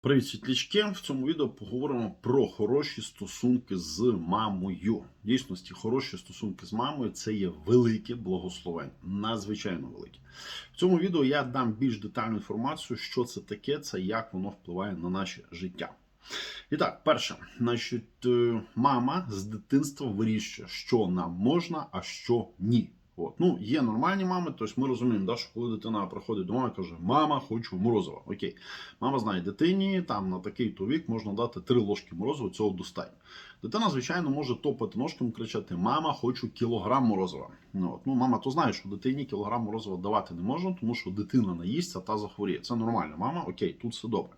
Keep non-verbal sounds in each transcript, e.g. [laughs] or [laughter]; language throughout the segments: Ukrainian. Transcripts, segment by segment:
Привіт, світлячки! В цьому відео поговоримо про хороші стосунки з мамою. Дійсності, хороші стосунки з мамою це є велике благословення, надзвичайно велике. В цьому відео я дам більш детальну інформацію, що це таке, це як воно впливає на наше життя. І так, перше, значить, е, мама з дитинства вирішує, що нам можна, а що ні. От. Ну, є нормальні мами, тобто ми розуміємо, да, що коли дитина приходить до мами каже, мама, хочу морозива. Окей. Мама знає, дитині там на такий то вік можна дати три ложки морозива, цього достатньо. Дитина, звичайно, може топати ножками, кричати: Мама, хочу кілограм морозива. Ну, от. ну, мама то знає, що дитині кілограм морозива давати не можна, тому що дитина наїсться та захворіє. Це нормально. Мама, окей, тут все добре.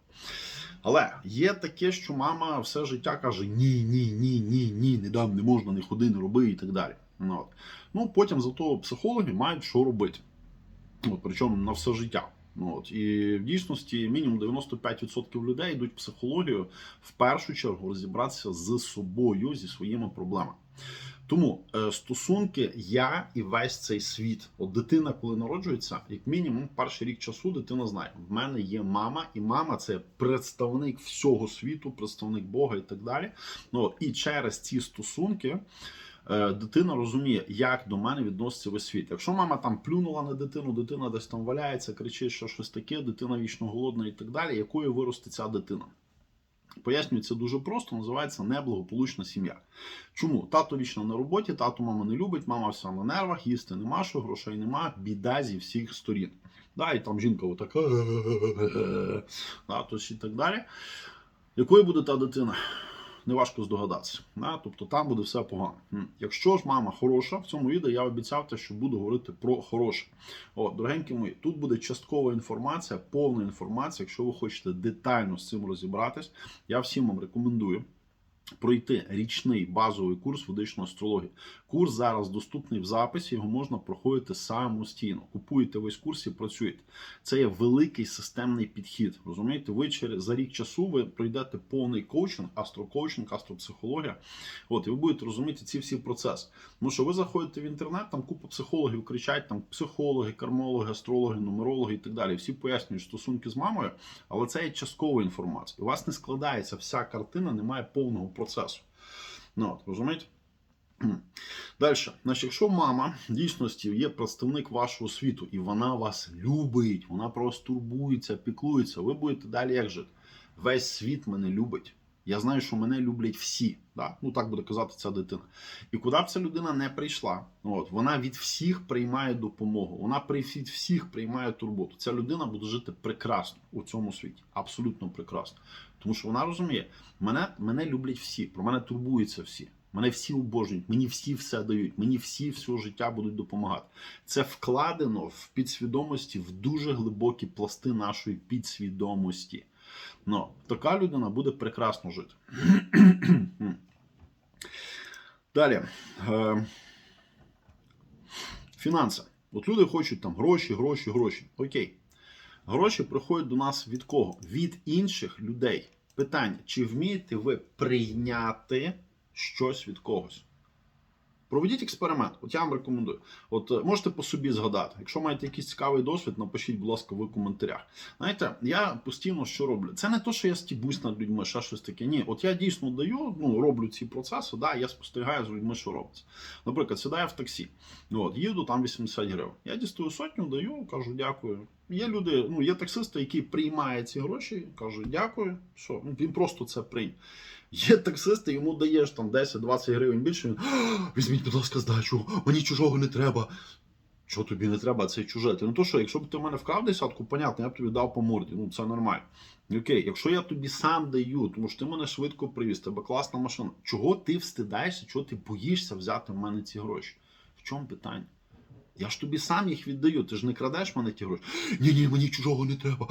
Але є таке, що мама все життя каже: ні, ні, ні, ні, ні, не дам, не можна, не ходи, не роби і так далі. Ну, от. Ну потім зато психологи мають що робити. От, причому на все життя. Ну, от. І в дійсності мінімум 95% людей йдуть в психологію в першу чергу розібратися з собою, зі своїми проблемами. Тому е, стосунки я і весь цей світ. От дитина, коли народжується, як мінімум, перший рік часу дитина знає, в мене є мама, і мама це представник всього світу, представник Бога і так далі. Ну, і через ці стосунки. Е, Дитина розуміє, як до мене відноситься весь світ. Якщо мама там плюнула на дитину, дитина десь там валяється, кричить, що щось таке, дитина вічно голодна і так далі. Якою виросте ця дитина? Пояснюю, це дуже просто, називається неблагополучна сім'я. Чому? Тато вічно на роботі, тато мама не любить, мама вся на нервах, їсти нема що, грошей нема, біда зі всіх сторін. Да, і там жінка отака, да, і так далі. Якою буде та дитина? Неважко здогадатися. Да? Тобто там буде все погано. Якщо ж мама хороша, в цьому відео я обіцяв те, що буду говорити про хороше. О, дорогенькі мої, тут буде часткова інформація, повна інформація. Якщо ви хочете детально з цим розібратись, я всім вам рекомендую. Пройти річний базовий курс ведичної астрології. Курс зараз доступний в записі, його можна проходити самостійно. Купуєте весь курс і працюєте. Це є великий системний підхід. Розумієте, ви через за рік часу ви пройдете повний коучинг, астрокоучинг, астропсихологія. От, і ви будете розуміти ці всі процеси. Тому що ви заходите в інтернет, там купа психологів кричать, там психологи, кармологи, астрологи, нумерологи і так далі. Всі пояснюють стосунки з мамою, але це є часткова інформація. У вас не складається вся картина, немає повного процесу. Ну, от, розумієте? Далі, значить, якщо мама в дійсності є представник вашого світу, і вона вас любить, вона про вас турбується, піклується, ви будете далі як жити? Весь світ мене любить. Я знаю, що мене люблять всі. Да? Ну так буде казати ця дитина. І куди б ця людина не прийшла, от, вона від всіх приймає допомогу, вона від всіх приймає турботу. Ця людина буде жити прекрасно у цьому світі, абсолютно прекрасно. Тому що вона розуміє, мене, мене люблять всі, про мене турбуються всі. Мене всі обожнюють, мені всі все дають, мені всі все життя будуть допомагати. Це вкладено в підсвідомості в дуже глибокі пласти нашої підсвідомості. Ну, така людина буде прекрасно жити. Далі. Е, фінанси. От люди хочуть там гроші, гроші, гроші. Окей. Гроші приходять до нас від кого? Від інших людей. Питання: чи вмієте ви прийняти щось від когось? Проведіть експеримент. От я вам рекомендую. От е, можете по собі згадати. Якщо маєте якийсь цікавий досвід, напишіть, будь ласка, в коментарях. Знаєте, я постійно що роблю? Це не то, що я стібусь над людьми, ще щось таке. Ні, от я дійсно даю, ну роблю ці процеси, да, я спостерігаю з людьми, що робиться. Наприклад, сідаю в таксі, от їду там 80 гривень. Я дістаю сотню, даю, кажу дякую. Є люди, ну є таксисти, які приймають ці гроші, кажуть дякую. Ну, він просто це прийняв. Є таксисти, йому даєш там 10-20 гривень більше. Він візьміть, будь ласка, здачу, мені чужого не треба. Що тобі не треба, це чуже. Ти ну то що, якщо б ти в мене вкрав десятку, понятно, я б тобі дав по морді. Ну це нормально. Окей, якщо я тобі сам даю, тому що ти мене швидко привіз, тебе класна машина. Чого ти встидаєшся, чого ти боїшся взяти в мене ці гроші? В чому питання? Я ж тобі сам їх віддаю, ти ж не крадеш мене ті гроші. Ні, ні, мені чужого не треба.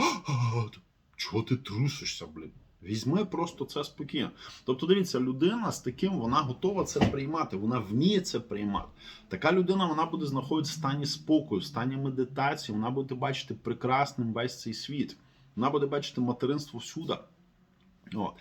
Чого ти трусишся, блін? Візьми просто це спокійно. Тобто, дивіться, людина з таким вона готова це приймати, вона вміє це приймати. Така людина вона буде знаходитися в стані спокою, в стані медитації, вона буде бачити прекрасним весь цей світ. Вона буде бачити материнство всюди. От.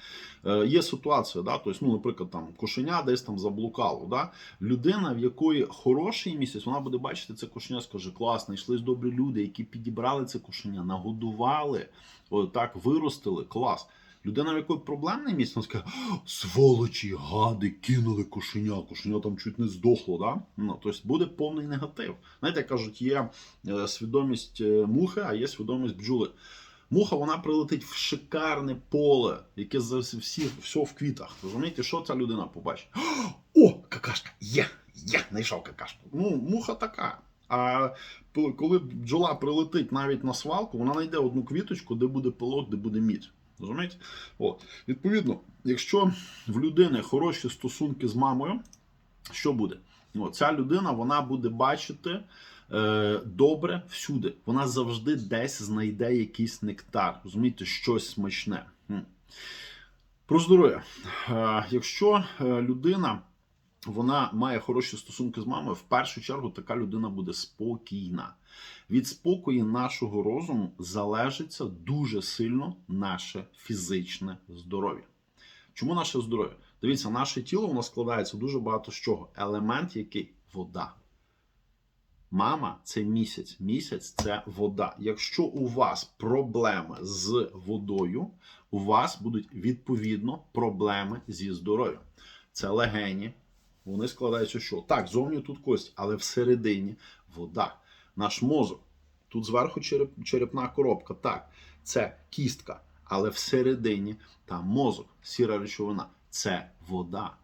Е, є ситуація, да, тобто, ну, наприклад, там кошеня десь там заблукало. Да? Людина, в якої хороший місяць, вона буде бачити це кошеня, скаже, клас, знайшлись добрі люди, які підібрали це кошеня, нагодували, от, так, виростили, клас. Людина, в якої проблемний місяць, вона скаже, сволочі, гади, кинули кошеня, кошеня там чуть не здохло. Да? Ну, тобто буде повний негатив. Знаєте, кажуть, є е, свідомість е, мухи, а є свідомість бджоли. Муха вона прилетить в шикарне поле, яке всі, все в квітах. Розумієте, що ця людина побачить? О, какашка! Є! Є! Знайшов какашку. Ну, муха така. А коли бджола прилетить навіть на свалку, вона знайде одну квіточку, де буде пилок, де буде мід. Розумієте? От. Відповідно, якщо в людини хороші стосунки з мамою, що буде? От, ця людина вона буде бачити е, добре всюди. Вона завжди десь знайде якийсь нектар, розумієте, щось смачне. Про здоров'я. Е, якщо е, людина вона має хороші стосунки з мамою, в першу чергу така людина буде спокійна. Від спокою нашого розуму залежиться дуже сильно наше фізичне здоров'я. Чому наше здоров'я? Дивіться, наше тіло воно складається дуже багато з чого. Елемент, який вода. Мама це місяць. Місяць це вода. Якщо у вас проблеми з водою, у вас будуть відповідно проблеми зі здоров'ям. Це легені. Вони складаються що? Так, зовні тут кость, але всередині вода. Наш мозок. Тут зверху череп, черепна коробка. Так, це кістка, але всередині там мозок, сіра речовина. Це вода.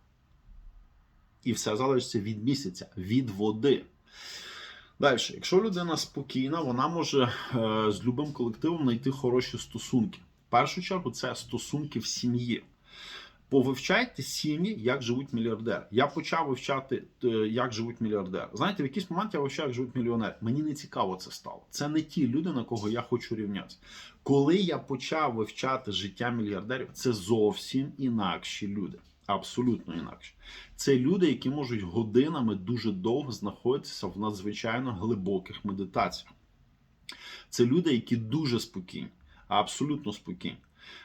І все залежить від місяця, від води. Далі, якщо людина спокійна, вона може е, з любим колективом знайти хороші стосунки. В першу чергу, це стосунки в сім'ї. Повивчайте сім'ї, як живуть мільярдери. Я почав вивчати, е, як живуть мільярдери. Знаєте, в якийсь момент я вивчав, як живуть мільйонери. Мені не цікаво це стало. Це не ті люди, на кого я хочу рівнятися. Коли я почав вивчати життя мільярдерів, це зовсім інакші люди. Абсолютно інакше. Це люди, які можуть годинами дуже довго знаходитися в надзвичайно глибоких медитаціях. Це люди, які дуже спокійні, абсолютно спокійні.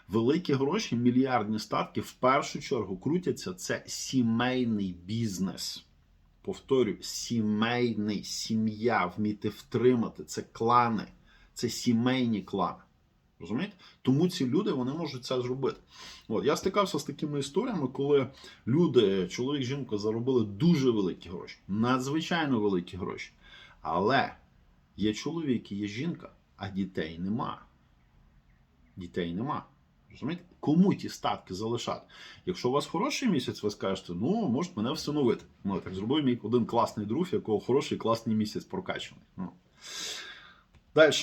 Великі гроші, мільярдні статки в першу чергу крутяться. Це сімейний бізнес. Повторюю, сімейний, сім'я, вміти втримати. Це клани, це сімейні клани. Розумієте? Тому ці люди вони можуть це зробити. От я стикався з такими історіями, коли люди, чоловік, жінка, заробили дуже великі гроші, надзвичайно великі гроші. Але є чоловік, і є жінка, а дітей нема. Дітей нема. Розумієте? Кому ті статки залишати? Якщо у вас хороший місяць, ви скажете, ну, можете мене всиновити. Ну, так зробив мій один класний друг, якого хороший класний місяць прокачаний. Ну. Далі.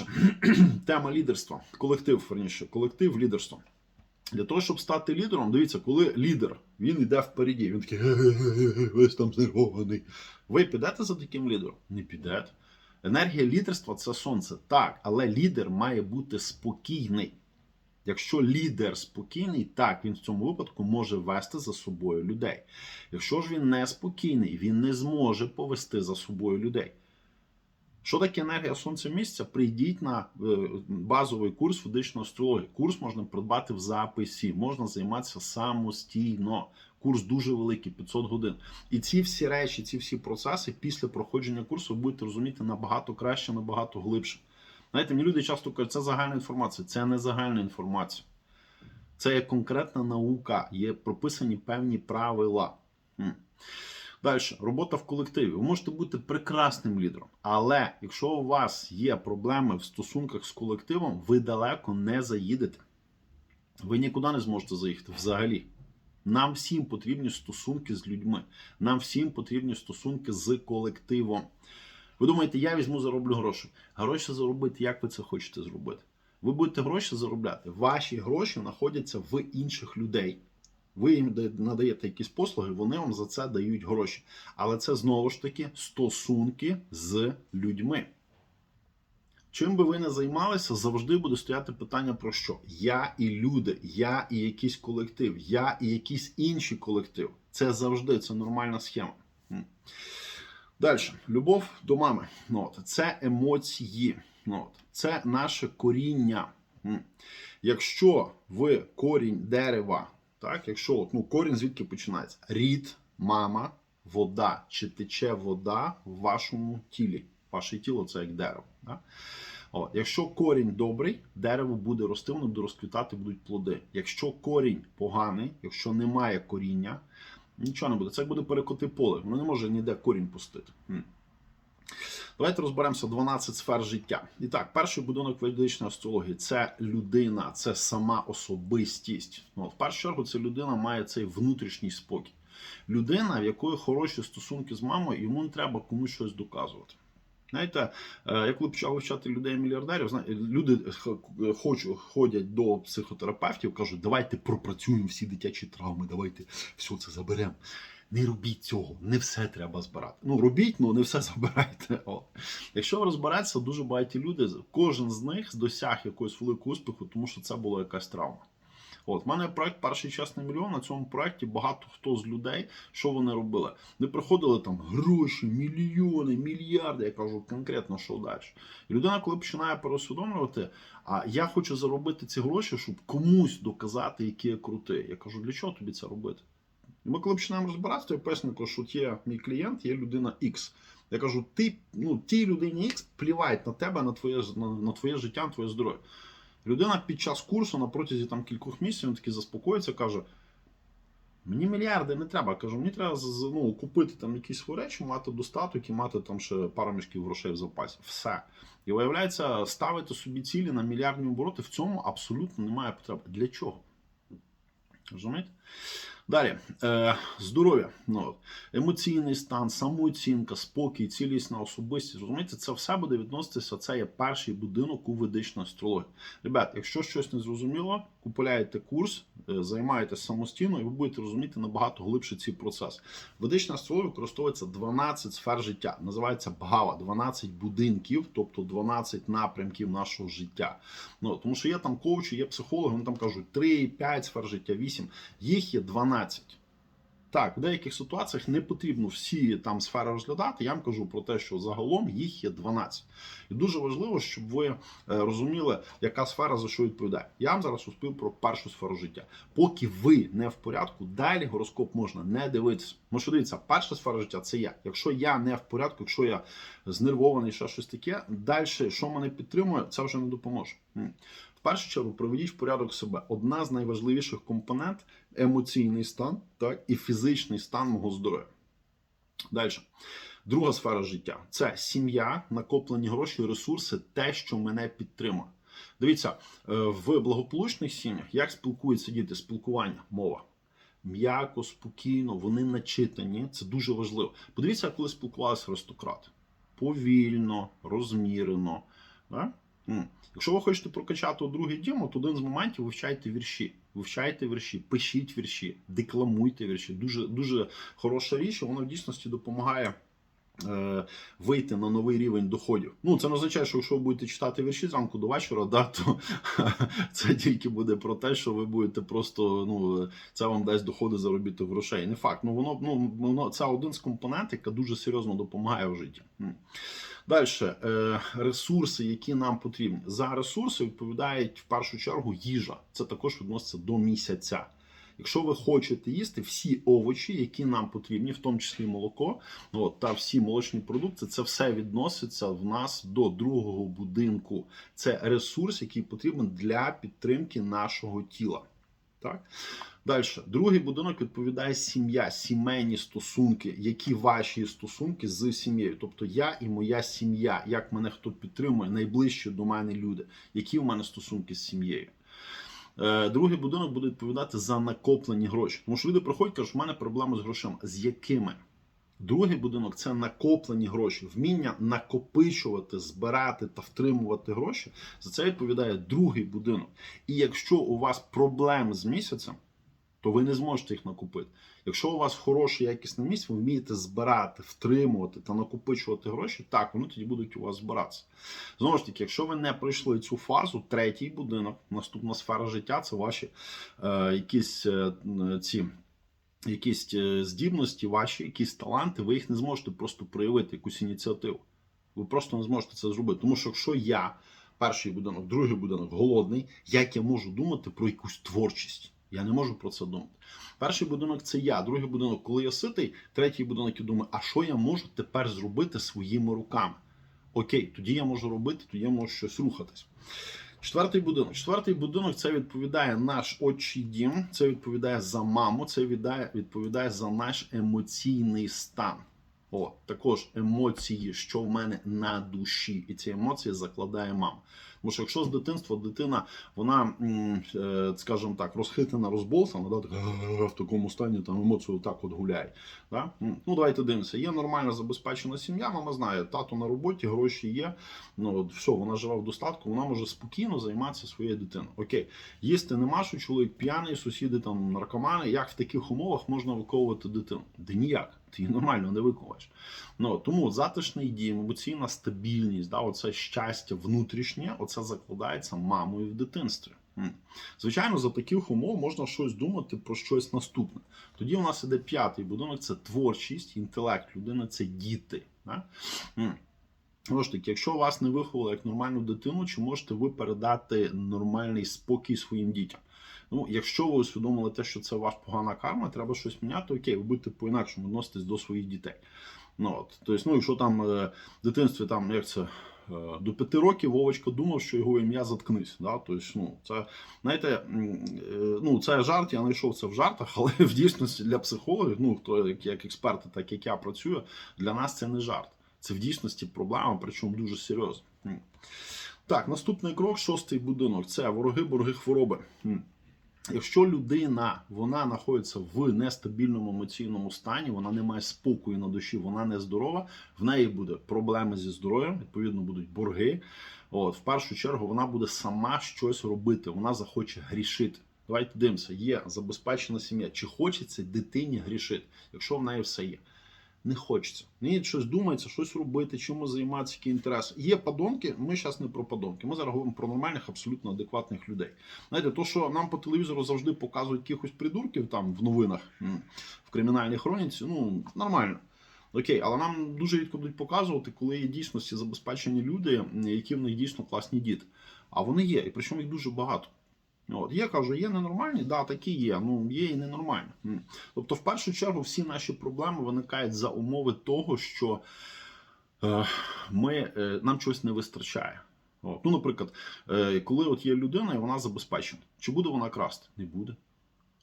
[clears throat] Тема лідерства. Колектив, верніше, колектив лідерство. Для того, щоб стати лідером, дивіться, коли лідер він йде впереді, він такий «Ге-ге-ге, весь там знервований. Ви підете за таким лідером? Не підете. Енергія лідерства це сонце. Так, але лідер має бути спокійний. Якщо лідер спокійний, так він в цьому випадку може вести за собою людей. Якщо ж він не спокійний, він не зможе повести за собою людей. Що таке енергія сонця місяця? Прийдіть на е, базовий курс фізичної астрології. Курс можна придбати в записі, можна займатися самостійно. Курс дуже великий, 500 годин. І ці всі речі, ці всі процеси після проходження курсу будете розуміти набагато краще, набагато глибше. Знаєте, мені люди часто кажуть, це загальна інформація. Це не загальна інформація. Це є конкретна наука, є прописані певні правила. Далі, робота в колективі. Ви можете бути прекрасним лідером, але якщо у вас є проблеми в стосунках з колективом, ви далеко не заїдете. Ви нікуди не зможете заїхати взагалі. Нам всім потрібні стосунки з людьми. Нам всім потрібні стосунки з колективом. Ви думаєте, я візьму, зароблю гроші. Гроші заробити, як ви це хочете зробити? Ви будете гроші заробляти. Ваші гроші знаходяться в інших людей. Ви їм надаєте якісь послуги, вони вам за це дають гроші. Але це знову ж таки стосунки з людьми. Чим би ви не займалися, завжди буде стояти питання про що? Я і люди, я і якийсь колектив, я і якийсь інший колектив. Це завжди це нормальна схема. Далі, любов до мами. Ну, от, це емоції. Ну, от, це наше коріння. Якщо ви корінь дерева, так, якщо от, ну, корінь звідки починається? Рід, мама, вода. Чи тече вода в вашому тілі? Ваше тіло це як дерево. Так? От, якщо корінь добрий, дерево буде рости, воно буде розквітати, будуть плоди. Якщо корінь поганий, якщо немає коріння, нічого не буде. Це як буде перекоти поле. Воно не може ніде корінь пустити. Давайте розберемося 12 сфер життя. І так, перший будинок ведичної астрології це людина, це сама особистість. Ну, в першу чергу, це людина має цей внутрішній спокій. Людина, в якої хороші стосунки з мамою, йому не треба комусь щось доказувати. Знаєте, е, я коли почав вивчати людей мільярдерів, зна- люди х- ходять до психотерапевтів, кажуть, давайте пропрацюємо всі дитячі травми, давайте все це заберемо. Не робіть цього, не все треба збирати. Ну робіть, ну не все [laughs] забирайте. От. Якщо ви розберетеся, дуже багаті люди, кожен з них досяг якогось великого успіху, тому що це була якась травма. От, в мене проект Перший чесний мільйон. На цьому проекті багато хто з людей, що вони робили? Не приходили там гроші, мільйони, мільярди. Я кажу конкретно, що далі. І людина, коли починає переусвідомлювати, а я хочу заробити ці гроші, щоб комусь доказати, який я крутий. Я кажу, для чого тобі це робити? І ми, коли починаємо розбиратися, то я поясню, що є мій клієнт, є людина X. Я кажу, ти ну, тій людині X плівають на тебе, на твоє, на, на твоє життя, на твоє здоров'я. Людина під час курсу на протязі там кількох місяців він таки заспокоїться, каже: мені мільярди не треба. Кажу, мені треба ну, купити там якісь свої речі, мати достаток і мати там ще пару мішків грошей в запасі. Все. І виявляється, ставити собі цілі на мільярдні обороти в цьому абсолютно немає потреби. Для чого? Розумієте? Далі, е, здоров'я, ну, емоційний стан, самооцінка, спокій, цілісна особистість. Розумієте, це все буде відноситися. Це є перший будинок у ведичної астрології. Ребят, якщо щось не зрозуміло, купуєте курс, е, займаєтесь самостійно, і ви будете розуміти набагато глибше ці процеси. Ведична астрологія використовується 12 сфер життя. Називається Бгава, 12 будинків, тобто 12 напрямків нашого життя. Ну, тому що є там коучі, є психологи, вони там кажуть 3, 5 сфер життя, 8. Їх є 12. Так, в деяких ситуаціях не потрібно всі там сфери розглядати. Я вам кажу про те, що загалом їх є 12. І дуже важливо, щоб ви е, розуміли, яка сфера за що відповідає. Я вам зараз розповів про першу сферу життя. Поки ви не в порядку, далі гороскоп можна не дивитися. Ну що дивіться, перша сфера життя це я. Якщо я не в порядку, якщо я знервований, ще щось таке, далі, що мене підтримує, це вже не допоможе. В першу чергу приведіть в порядок себе. Одна з найважливіших компонент емоційний стан так, і фізичний стан мого здоров'я. Далі. Друга сфера життя це сім'я, накоплені гроші, ресурси, те, що мене підтримує. Дивіться, е, в благополучних сім'ях як спілкуються діти, спілкування, мова. М'яко, спокійно, вони начитані. Це дуже важливо. Подивіться, коли спілкувалися аристократи. Повільно, розмірено. Да? Якщо ви хочете прокачати у другий дім, от один з моментів вивчайте вірші. Вивчайте вірші, пишіть вірші, декламуйте вірші. Дуже дуже хороша річ, вона в дійсності допомагає. Е, Вийти на новий рівень доходів. Ну, це не означає, що якщо ви будете читати вірші зранку до вечора, да, то [laughs] це тільки буде про те, що ви будете просто, ну, це вам дасть доходи заробіток грошей. Не факт. Ну, воно, ну, воно це один з компонентів, яка дуже серйозно допомагає в житті. Далі, е, ресурси, які нам потрібні. За ресурси відповідають в першу чергу їжа. Це також відноситься до місяця. Якщо ви хочете їсти всі овочі, які нам потрібні, в тому числі молоко, от, та всі молочні продукти, це все відноситься в нас до другого будинку. Це ресурс, який потрібен для підтримки нашого тіла. Так? Далі, другий будинок відповідає сім'я, сімейні стосунки, які ваші стосунки з сім'єю. Тобто я і моя сім'я, як мене хто підтримує, найближчі до мене люди, які в мене стосунки з сім'єю. Е, Другий будинок буде відповідати за накоплені гроші. Тому що люди приходять і кажуть, у мене проблема з грошима. З якими? Другий будинок це накоплені гроші, вміння накопичувати, збирати та втримувати гроші. За це відповідає другий будинок. І якщо у вас проблеми з місяцем, то ви не зможете їх накопити. Якщо у вас хороший якісний місць, ви вмієте збирати, втримувати та накопичувати гроші, так вони тоді будуть у вас збиратися. Знову ж таки, якщо ви не пройшли цю фазу, третій будинок, наступна сфера життя це ваші е, якісь е, ці. Якісь е, здібності, ваші якісь таланти, ви їх не зможете просто проявити якусь ініціативу. Ви просто не зможете це зробити. Тому що якщо я Перший будинок, другий будинок голодний. Як я можу думати про якусь творчість? Я не можу про це думати. Перший будинок це я, другий будинок, коли я ситий, третій будинок я думаю, а що я можу тепер зробити своїми руками? Окей, тоді я можу робити, тоді я можу щось рухатись. Четвертий будинок. Четвертий будинок це відповідає наш отчий дім, це відповідає за маму, це відповідає, відповідає за наш емоційний стан. О, також емоції, що в мене на душі, і ці емоції закладає мама. Тому що якщо з дитинства дитина, вона, е, скажімо так, розхитана, розболтана, да, так, в такому стані там емоцію так от гуляє. Да? Ну, давайте дивимося. Є нормально забезпечена сім'я, мама знає, тато на роботі, гроші є. Ну, все, вона живе в достатку, вона може спокійно займатися своєю дитиною. Окей, їсти нема, що чоловік п'яний, сусіди там наркомани. Як в таких умовах можна виховувати дитину? Да ніяк. Ти її нормально не виховаєш. Ну, тому затишний дім, емоційна стабільність, да, оце щастя внутрішнє, оце закладається мамою в дитинстві. Звичайно, за таких умов можна щось думати про щось наступне. Тоді у нас іде п'ятий будинок це творчість, інтелект людини це діти. Знову ж таки, якщо вас не виховали як нормальну дитину, чи можете ви передати нормальний спокій своїм дітям? Ну, якщо ви усвідомили те, що це ваша погана карма, треба щось міняти, окей, ви будете по-інакшому відноситись до своїх дітей. Ну, от, тобто, ну, якщо там е, в дитинстві там, як це, до п'яти років Вовочка думав, що його ім'я заткнись. Да? Тобто, ну, це, знаєте, е, ну, це жарт, я знайшов це в жартах, [laughs] але в дійсності для психологів, ну, хто як, експерти, так як я працюю, для нас це не жарт. Це в дійсності проблема, причому дуже серйозна. Так, наступний крок, шостий будинок. Це вороги, борги, хвороби. Якщо людина вона знаходиться в нестабільному емоційному стані, вона не має спокою на душі, вона не здорова, в неї буде проблеми зі здоров'ям, відповідно, будуть борги. От, в першу чергу вона буде сама щось робити, вона захоче грішити. Давайте дивимося, є забезпечена сім'я. Чи хочеться дитині грішити, якщо в неї все є? Не хочеться. Мені щось думається, щось робити, чимось займатися, які інтереси. Є подонки, ми зараз не про подонки. Ми зараз говоримо про нормальних, абсолютно адекватних людей. Знаєте, то, що нам по телевізору завжди показують якихось придурків там в новинах, в кримінальній хроніці, ну нормально. Окей, але нам дуже рідко будуть показувати, коли є дійсності забезпечені люди, які в них дійсно класні діти. А вони є, і причому їх дуже багато. От, є, кажу, є ненормальні, да, такі є, ну є і ненормальні. Тобто, в першу чергу, всі наші проблеми виникають за умови того, що е, ми, е, нам чогось не вистачає. От. Ну, наприклад, е, коли от є людина і вона забезпечена, чи буде вона красти? Не буде.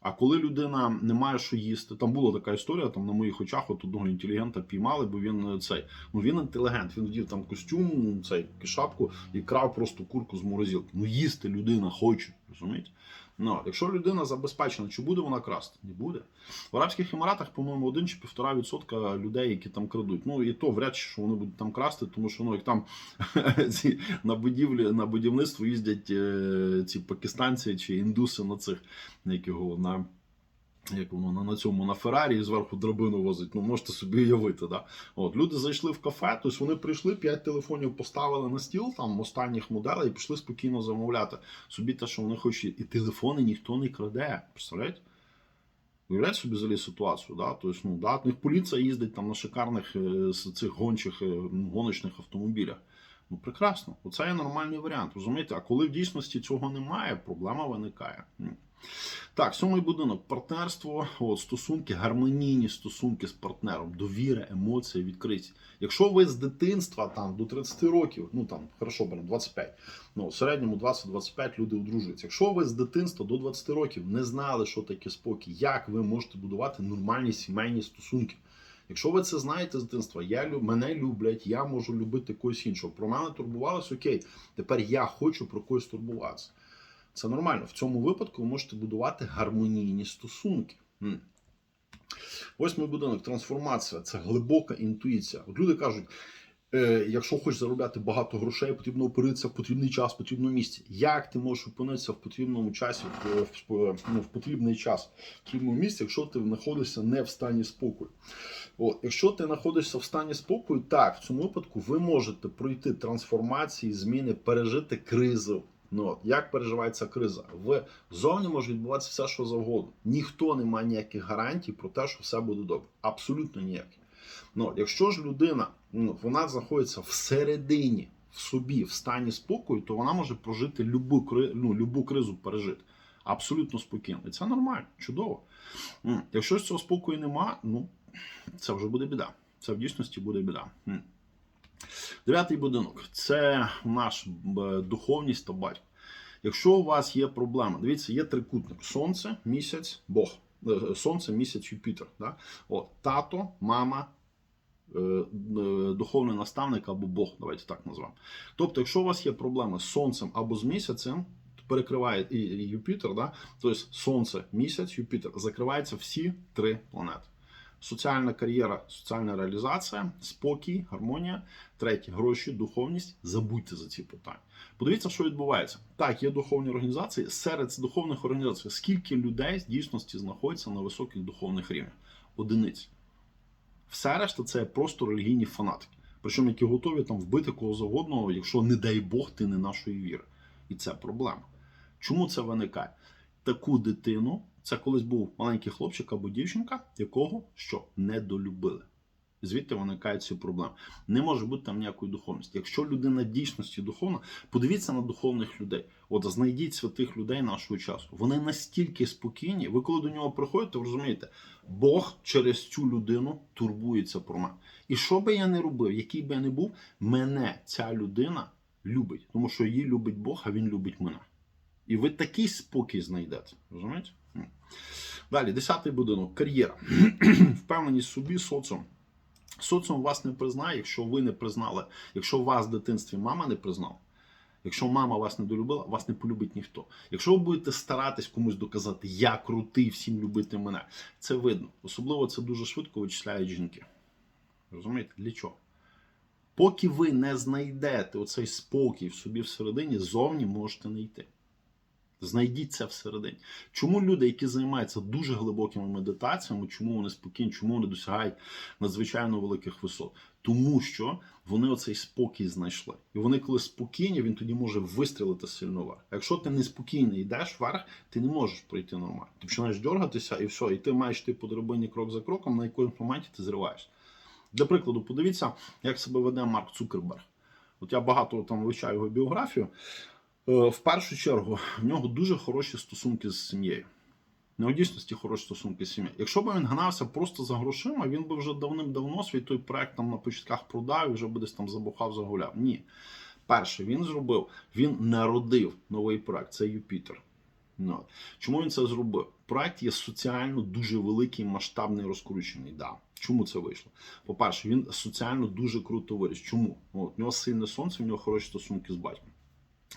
А коли людина не має що їсти, там була така історія, там на моїх очах от одного інтелігента піймали, бо він е, цей, ну він інтелігент, він вдів там костюм, цей шапку і крав просто курку з морозилки. Ну їсти людина хоче, розумієте? Ну, якщо людина забезпечена, чи буде вона красти? Не буде. В Арабських Еміратах, по-моєму, один чи півтора відсотка людей, які там крадуть. Ну і то вряд чи що вони будуть там красти, тому що ну як там [laughs] ці на будівлі на будівництво їздять е, ці пакистанці чи індуси на цих як його на. Як воно на, цьому на Феррарі і зверху драбину возить, ну можете собі уявити. Да? От люди зайшли в кафе, тобто вони прийшли, п'ять телефонів поставили на стіл там останніх моделей і пішли спокійно замовляти собі те, що вони хочуть. І телефони ніхто не краде. Представляєте? Уявляєте собі взагалі ситуацію, да? Тобто, ну, да, них поліція їздить там на шикарних е, цих гончих е, ну, гоночних автомобілях. Ну, прекрасно, оце є нормальний варіант, розумієте? А коли в дійсності цього немає, проблема виникає. Так, сьомий будинок партнерство, от, стосунки, гармонійні стосунки з партнером, довіра, емоції, відкриті. Якщо ви з дитинства там до 30 років, ну там хорошо, беремо 25, ну в середньому 20-25 люди одружуються. Якщо ви з дитинства до 20 років не знали, що таке спокій, як ви можете будувати нормальні сімейні стосунки? Якщо ви це знаєте з дитинства, я мене люблять, я можу любити когось іншого. Про мене турбувалися, окей. Тепер я хочу про когось турбуватися. Це нормально. В цьому випадку ви можете будувати гармонійні стосунки. М. Восьмий будинок трансформація це глибока інтуїція. От люди кажуть, е, якщо хочеш заробляти багато грошей, потрібно опинитися в потрібний час, в потрібному місці. Як ти можеш опинитися в потрібному часі, в, ну, в потрібний час, в потрібному місці, якщо ти знаходишся не в стані спокою? От, якщо ти знаходишся в стані спокою, так в цьому випадку ви можете пройти трансформації, зміни, пережити кризу. Ну, от, як переживається криза? В зовні може відбуватися все, що завгодно. Ніхто не має ніяких гарантій про те, що все буде добре. Абсолютно ніяких. Ну, якщо ж людина ну, вона знаходиться всередині, в собі в стані спокою, то вона може прожити любу, ну, любу кризу пережити. Абсолютно спокійно. І це нормально, чудово. Якщо ж цього спокою нема, ну це вже буде біда. Це в дійсності буде біда. Дев'ятий будинок це наш духовність та батько. Якщо у вас є проблема, дивіться, є трикутник: Сонце, місяць, Бог. Е, Сонце, місяць, Юпітер. Да? От, тато, мама, е, е, духовний наставник або Бог, давайте так назвемо. Тобто, якщо у вас є проблеми з сонцем або з місяцем, перекриває і Юпітер, да? тобто Сонце, місяць, Юпітер, закриваються всі три планети. Соціальна кар'єра, соціальна реалізація, спокій, гармонія. Третє гроші, духовність. Забудьте за ці питання. Подивіться, що відбувається. Так, є духовні організації. Серед духовних організацій, скільки людей з дійсності знаходиться на високих духовних рівнях? Одиниць. Все решта це просто релігійні фанатики. Причому які готові там вбити кого завгодно, якщо, не дай Бог, ти не нашої віри. І це проблема. Чому це виникає? Таку дитину, це колись був маленький хлопчик або дівчинка, якого що недолюбили. Звідти виникають ці проблеми. Не може бути там ніякої духовності. Якщо людина дійсності духовна, подивіться на духовних людей. От знайдіть святих людей нашого часу. Вони настільки спокійні. Ви коли до нього приходите, ви розумієте, Бог через цю людину турбується про мене. І що би я не робив, який би я не був, мене ця людина любить, тому що її любить Бог, а він любить мене. І ви такий спокій знайдете. Розумієте? Далі, десятий будинок, кар'єра. [clears throat] Впевненість собі, соціум. Соціум вас не признає, якщо ви не признали, якщо вас в дитинстві мама не признала. Якщо мама вас не долюбила, вас не полюбить ніхто. Якщо ви будете старатись комусь доказати, я крутий, всім любити мене, це видно. Особливо це дуже швидко вичисляють жінки. Розумієте, для чого? Поки ви не знайдете оцей спокій в собі всередині, зовні можете не йти. Знайдіть це всередині. Чому люди, які займаються дуже глибокими медитаціями, чому вони спокійні, чому вони досягають надзвичайно великих висот? Тому що вони оцей спокій знайшли. І вони, коли спокійні, він тоді може вистрілити сильно вверх. Якщо ти неспокійний йдеш вверх, ти не можеш пройти нормально. Ти починаєш дергатися і все, і ти маєш йти по драбині крок за кроком, на якомусь моменті ти зриваєшся. Для прикладу, подивіться, як себе веде Марк Цукерберг. От я багато там вивчаю його біографію. Е, В першу чергу, в нього дуже хороші стосунки з сім'єю. В нього дійсності хороші стосунки з сім'єю. Якщо б він гнався просто за грошима, він би вже давним-давно свій той проект там на початках продав і вже би десь там забухав, загуляв. Ні. Перше, він зробив, він народив новий проект, це Юпітер. Ну, Чому він це зробив? Проект є соціально дуже великий, масштабний, розкручений. Да. Чому це вийшло? По-перше, він соціально дуже круто виріс. Чому? От, в нього сильне сонце, в нього хороші стосунки з батьком.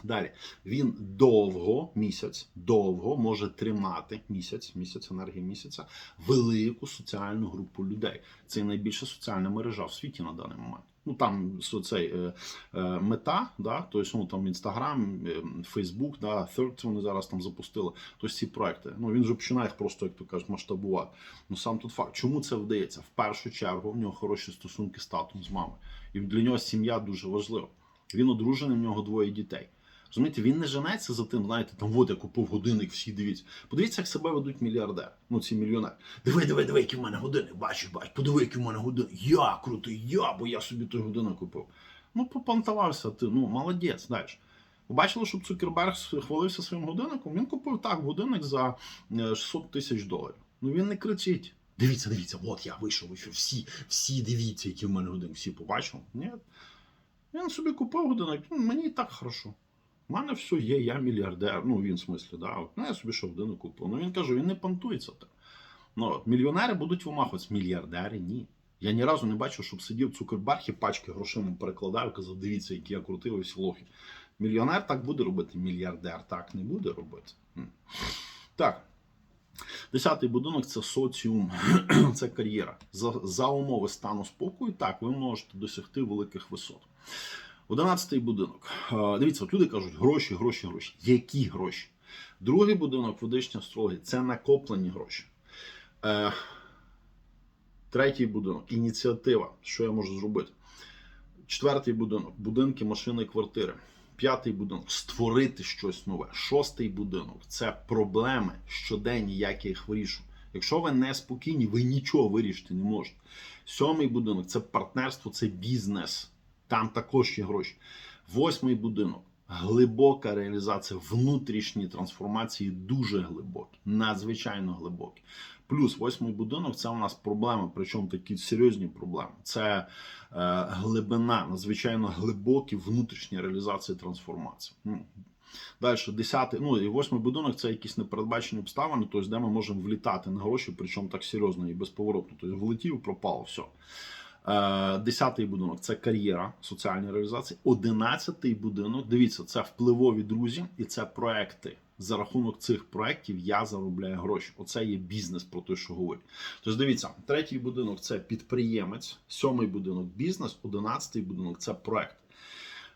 Далі він довго місяць, довго може тримати місяць, місяць енергії місяця, велику соціальну групу людей. Це найбільша соціальна мережа в світі на даний момент. Ну там цей е, е, мета, да, тобто ну там Інстаграм, Фейсбук, да, Third вони зараз там запустили. Тобто ці проекти. Ну він вже починає їх просто, як то кажуть, масштабувати. Ну сам тут факт, чому це вдається? В першу чергу в нього хороші стосунки з татом, з мамою. І для нього сім'я дуже важлива. Він одружений, в нього двоє дітей. Розумієте, він не женеться за тим, знаєте, там от я купив годинник, всі дивіться. Подивіться, як себе ведуть мільярдери, ну ці мільйонери. Диви, диви, диви, який в мене годинник, бачиш, бач, подиви, який в мене годинник. Я крутий, я, бо я собі той годинник купив. Ну, попантавався ти, ну, молодець, знаєш. Ви бачили, щоб Цукерберг хвалився своїм годинником? Він купив так годинник за е, 600 тисяч доларів. Ну він не кричить. Дивіться, дивіться, от я вийшов, вийшов, всі, всі дивіться, які в мене годинник, всі побачили. Ні. Він собі купив годинник, ну, мені і так хорошо. У мене все є, я мільярдер. Ну, він в смислі, да. От, ну, я собі що годину купив. Ну він каже, він не понтується так. Ну, от, мільйонери будуть вимахуватися, мільярдери ні. Я ні разу не бачив, щоб сидів Цукерберг і пачки грошима перекладав казав, дивіться, які я крутий, ви всі лохи. Мільйонер так буде робити, мільярдер так не буде робити. Так. Десятий будинок це соціум, [clears throat] це кар'єра. За, за умови стану спокою, так, ви можете досягти великих висот. Одинадцятий будинок. Дивіться, от люди кажуть, гроші, гроші, гроші. Які гроші? Другий будинок ведичні астрології це накоплені гроші. Е, Третій будинок ініціатива. Що я можу зробити? Четвертий будинок будинки, машини, квартири. П'ятий будинок створити щось нове. Шостий будинок це проблеми щоденні, як я їх вирішу. Якщо ви не спокійні, ви нічого вирішити не можете. Сьомий будинок це партнерство, це бізнес. Там також є гроші. Восьмий будинок. Глибока реалізація внутрішньої трансформації дуже глибокі, надзвичайно глибокі. Плюс восьмий будинок це у нас проблеми, причому такі серйозні проблеми. Це е, глибина, надзвичайно глибокі внутрішні реалізації трансформації. Ну, Далі, десятий, ну і восьмий будинок це якісь непередбачені обставини, тобто де ми можемо влітати на гроші, причому так серйозно і безповоротно. Тобто влетів, пропало, все. Е, Десятий будинок це кар'єра, соціальні реалізації. Одинадцятий будинок, дивіться, це впливові друзі і це проекти. За рахунок цих проєктів я заробляю гроші. Оце є бізнес про те, що говорить. Тож дивіться, третій будинок це підприємець, сьомий будинок бізнес, одинадцятий будинок це проект.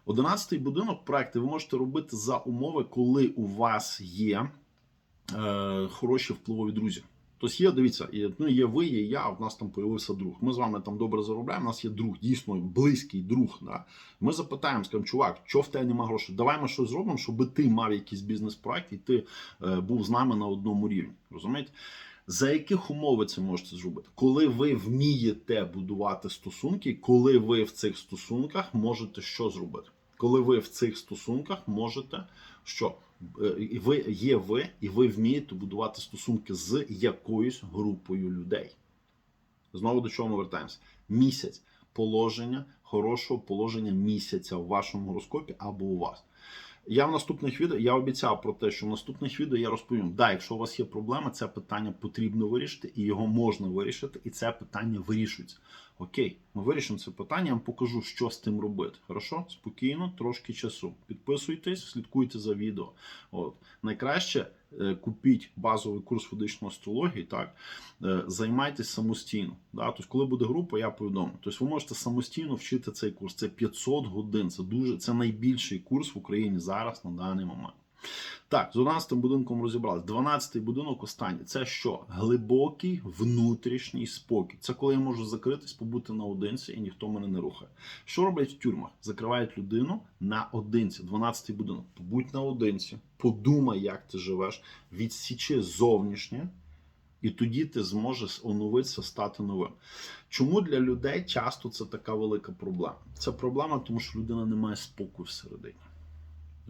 Одинадцятий будинок проекти ви можете робити за умови, коли у вас є е, хороші впливові друзі. Тобто є, дивіться, ну, є ви, є я, у нас там появився друг. Ми з вами там добре заробляємо, у нас є друг, дійсно близький друг. Да? Ми запитаємо, скажемо, чувак, що в тебе нема грошей? Давай ми щось зробимо, щоб ти мав якийсь бізнес-проект і ти е, був з нами на одному рівні. Розумієте? За яких умов ви це можете зробити? Коли ви вмієте будувати стосунки, коли ви в цих стосунках можете що зробити? Коли ви в цих стосунках можете що? Е, Ви є ви, і ви вмієте будувати стосунки з якоюсь групою людей. Знову до чого ми вертаємося? Місяць положення, хорошого положення місяця в вашому гороскопі або у вас. Я в наступних відео я обіцяв про те, що в наступних відео я розповім, да, якщо у вас є проблема, це питання потрібно вирішити, і його можна вирішити, і це питання вирішується. Окей, ми вирішимо це питання, я вам покажу, що з тим робити. Хорошо? Спокійно, трошки часу. Підписуйтесь, слідкуйте за відео. От. Найкраще е, купіть базовий курс фізичної астрології, так, е, займайтесь самостійно. Да? Тобто, коли буде група, я повідомлю. Тобто ви можете самостійно вчити цей курс. Це 500 годин. Це дуже це найбільший курс в Україні зараз на даний момент. Так, з 11 будинком розібрались. 12 будинок останній. Це що? Глибокий внутрішній спокій. Це коли я можу закритись, побути наодинці і ніхто мене не рухає. Що роблять в тюрмах? Закривають людину наодинці. 12 будинок. Побудь наодинці, подумай, як ти живеш, відсічи зовнішнє. І тоді ти зможеш оновитися, стати новим. Чому для людей часто це така велика проблема? Це проблема, тому що людина не має спокою всередині.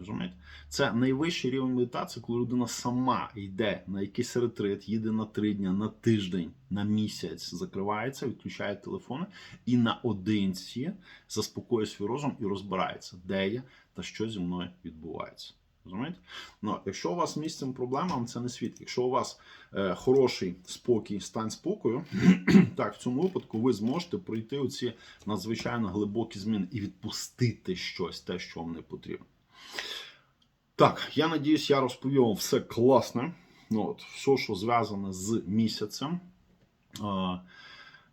Розумієте? Це найвищий рівень медитації, коли людина сама йде на якийсь ретрит, їде на три дні, на тиждень, на місяць, закривається, відключає телефони і наодинці заспокоює свій розум і розбирається, де я та що зі мною відбувається. Розумієте? Ну, якщо у вас місцем проблема, це не світ. Якщо у вас е, хороший спокій, стан спокою, [clears throat] так в цьому випадку ви зможете пройти оці надзвичайно глибокі зміни і відпустити щось, те, що вам не потрібно. Так, я надіюсь, я розповів вам все класне. Ну, от, Все, що зв'язане з місяцем.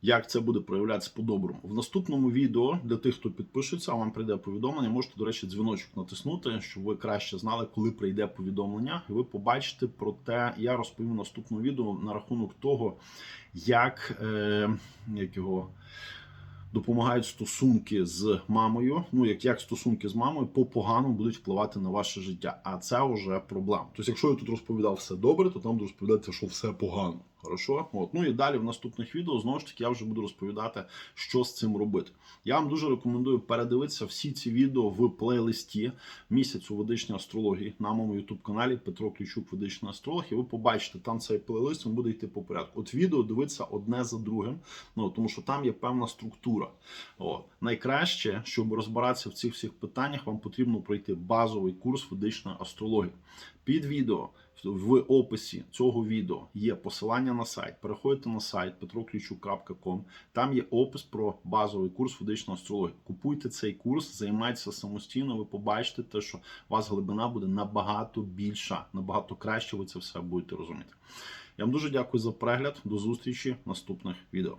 Як це буде проявлятися по-доброму. В наступному відео для тих, хто підпишеться, вам прийде повідомлення. Можете, до речі, дзвіночок натиснути, щоб ви краще знали, коли прийде повідомлення. І ви побачите про те, я розповім в наступному відео на рахунок того, як, е, як його допомагають стосунки з мамою. Ну як, як стосунки з мамою по поганому будуть впливати на ваше життя. А це вже проблема. Тобто, якщо я тут розповідав все добре, то там розповідати, що все погано. Хорошо? От. Ну і далі в наступних відео знову ж таки я вже буду розповідати, що з цим робити. Я вам дуже рекомендую передивитися всі ці відео в плейлисті місяцю ведичної астрології на моєму ютуб каналі Петро Ключук Ведична астролог. І ви побачите, там цей плейлист він буде йти по порядку. От відео дивитися одне за другим, ну тому що там є певна структура. От. Найкраще, щоб розбиратися в цих всіх питаннях, вам потрібно пройти базовий курс ведичної астрології. Під відео в описі цього відео є посилання на сайт. Переходьте на сайт petroklічук.com. Там є опис про базовий курс ведичної астрології. Купуйте цей курс, займайтеся самостійно. Ви побачите те, що у вас глибина буде набагато більша, набагато краще. Ви це все будете розуміти. Я вам дуже дякую за перегляд. До зустрічі в наступних відео.